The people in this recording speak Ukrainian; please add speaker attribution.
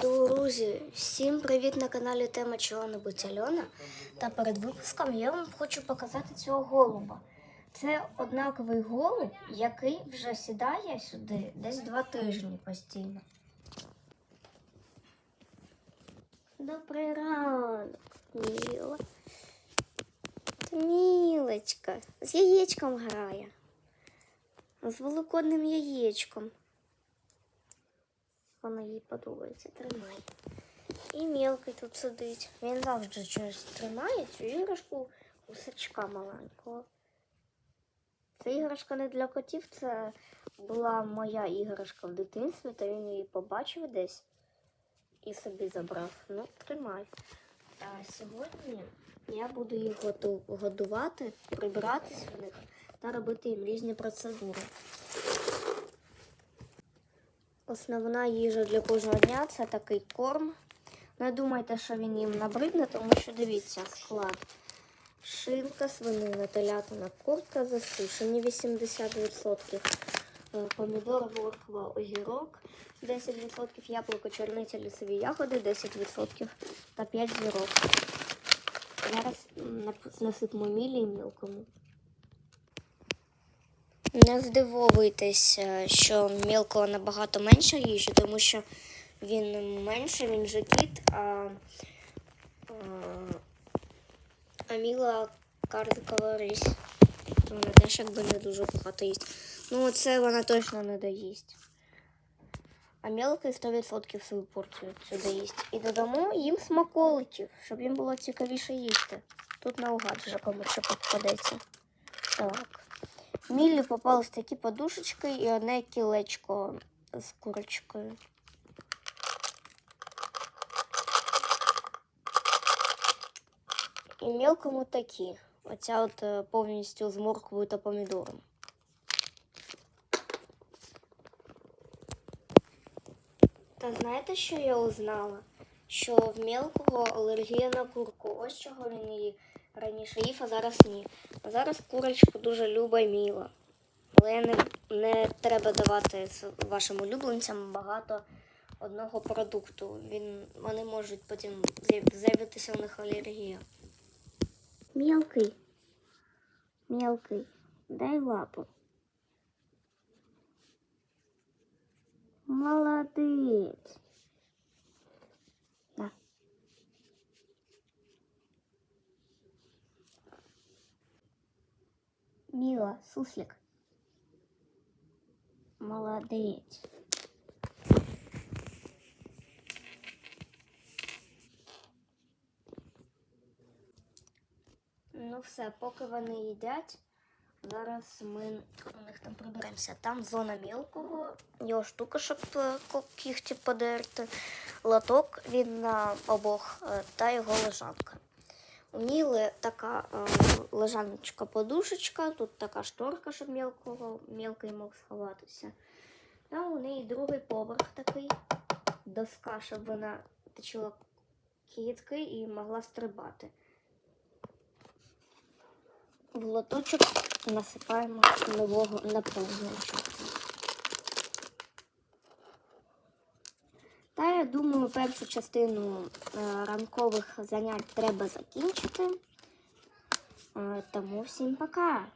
Speaker 1: Друзі, всім привіт на каналі Тема Чого-небудь Альона. Та перед випуском я вам хочу показати цього голуба. Це однаковий голуб, який вже сідає сюди десь два тижні постійно. Добрий ранок, Міла. Мілочка. З яєчком грає. З великодним яєчком. Вона їй подобається, тримай. І мілкий тут сидить. Він завжди щось тримає цю іграшку гусачка маленького. Це іграшка не для котів, це була моя іграшка в дитинстві, та він її побачив десь і собі забрав. Ну, тримай. А сьогодні я буду їх годувати, прибиратись в них та робити їм різні процедури. Основна їжа для кожного дня це такий корм. Не думайте, що він їм набридне, тому що дивіться склад. Шинка, свинина, телятина, курка засушені 80%, е, помідор, морква, огірок 10%, яблуко, чорниця, лісові ягоди 10% та 5 зірок. Зараз насипмо мілі і мілкому. Не здивовуйтесь, що мілкого набагато менше їжі, тому що він менше, він же кіт, а, а, а міла карликова рись. Вона теж якби не дуже багато їсть. Ну, це вона точно не доїсть. А мілкий 100% свою порцію сюди їсть. І додамо їм смаколиків, щоб їм було цікавіше їсти. Тут наугад вже кому що попадеться. Так. Міллі попались такі подушечки і одне кілечко з курочкою. І мілкому такі. Оця от е, повністю з морквою та помідором. Та знаєте, що я узнала? Що в мілкого алергія на курку. Ось чого він її раніше їв, а зараз ні. А зараз курочку дуже люба міла. Але не, не треба давати вашим улюбленцям багато одного продукту. Він, вони можуть потім з'явитися у них алергія. Мілкий. Мілкий. Дай лапу. Молодець. На. Міла, суслик. Молодець. Ну все, поки вони їдять, зараз ми у них там приберемося. Там зона мілкого, його штука, щоб е, кігті подерти, лоток він на обох е, та його лежанка. У Міли така е, лежаночка подушечка, тут така шторка, щоб мілкого, мілкий мог сховатися. Та у неї другий поверх такий, доска, щоб вона точила кітки і могла стрибати. В лоточок насипаємо нового наповнювача. Та я думаю, першу частину е, ранкових занять треба закінчити. Е, тому всім пока.